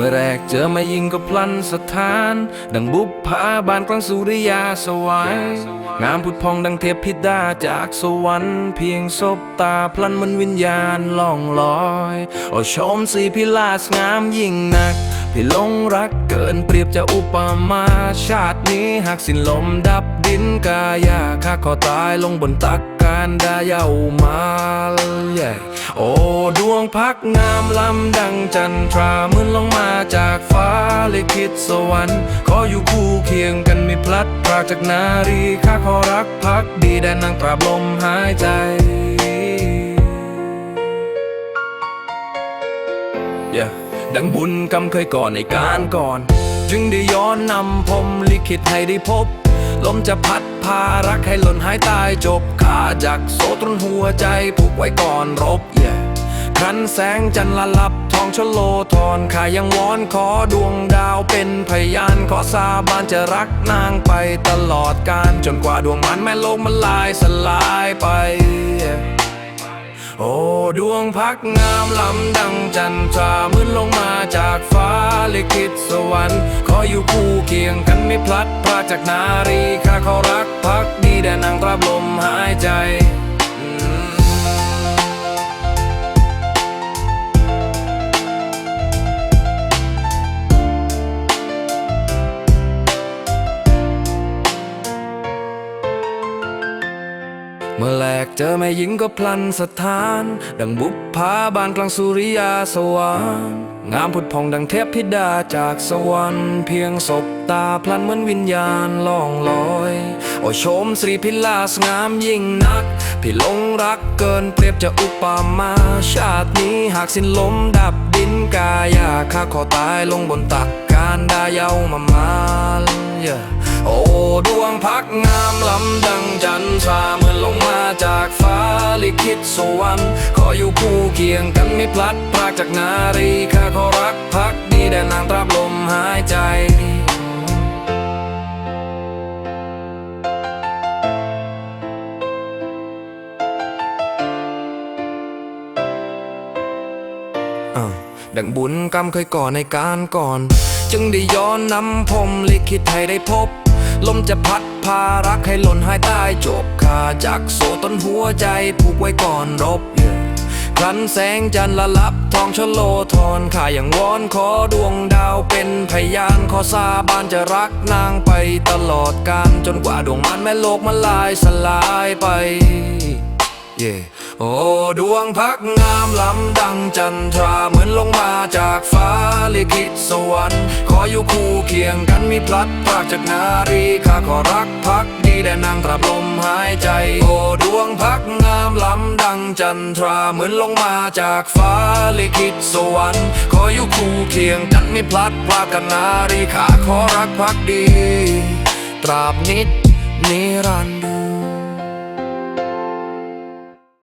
มื่อแรกเจอมายิงก็พลันสถาน ดังบุพผาบานกลางสุริยาสวายงามผุดพองดังเทพพิดาจากสวรรค์เพียงศบตาพลันมันวิญญาณล่องลอยโอชมสีพิลาสงามยิ่งนักพี่ลงรักเกินเปรียบจะอุปมาชาตินี้หากสิ้นลมดับดินกายาข้าขอตายลงบนตัก การดายามาใหญ่โอ้ดวงพักงามลำดังจันทราเหมือนลงมาจากฟ้าลิขิตสวรรค์ ขออยู่คู่เคียงกันไม่พลัดพรากจากนารีข้าขอรักพักดีแดนนางตราบลมหายใจ Yeah ดังบุญกรรมเคยก่อนในการก่อน จึงได้ย้อนนำพรมลิขิตให้ได้พบ ลมจะพัดารักให้หล่นหายตายจบขาจากโซตรนหัวใจผูกไว้ก่อนรบ yeah ครันแสงจันทร์ละลับทองชโลทอนข้ายังวอนขอดวงดาวเป็นพยานขอสาบานจะรักนางไปตลอดกาลจนกว่าดวงมันแม่โลกมันลายสลายไป yeah ดวงพักงามลำดังจันทรามือนลงมาจากฟ้าลิขิตสวรรค์ ขออยู่คู่เคียงกันไม่พลัดพรากจากนารีข้าเขารักพักดีแด่นางตราบลมหายใจ เมื่อแรกเจอแม่หญิงก็พลันสถาน ดังบุพผาบานกลางสุริยาสว่างงามผุดพองดังเทพธิดาจากสวรรค์ เพียงศบตาพลันเหมือนวิญญาณล่องลอย โอ้ชมสรีพิลาสงามยิ่งนัก พี่ลงรักเกินเปรียบจะอุปมา ชาตินี้หากสิ้นลมดับดินกายาข้าขอตายลงบนตักการดาเยาวมามาล yeah โอ้ดวงพักงามลำดังจันทราเหมือนลงมาจากฟ้าลิขิตสวรรค์ขออยู่คู่เคียงกันไม่พลัดพรากจากนารีข้าขอรักพักดีแด่นางตราบลมหายใจอ่าดังบุญกรรมเคยก่อในการก่อน จึงได้ย้อนนำพรมลิขิตให้ได้พบ ลมจะพัดพารักให้หล่นหายใต้จบขาจากโซต้นหัวใจผูกไว้ก่อนรบครันแสงจันทร์ละลับทองชโลทอนข้ายังวอนขอดวงดาวเป็นพยานขอสาบานจะรักนางไปตลอดกาลจนกว่าดวงมันแม่โลกมันลายสลายไปเย่ โอ้ดวงพักงามลำดังจันทราเหมือนลงมาจากฟ้าลิขิตสวรรค์ ขออยู่คู่เคียงกันมีพลัดพรากจากนารีข้าขอรักพักดีแด่นางตราบลมหายใจ โอ้ดวงพักงามลำดังจันทราเหมือนลงมาจากฟ้าลิขิตสวรรค์ ขออยู่คู่เคียงกันมีพลัดพรากจากนารีข้าขอรักพักดี ตราบนิดนิรันดร์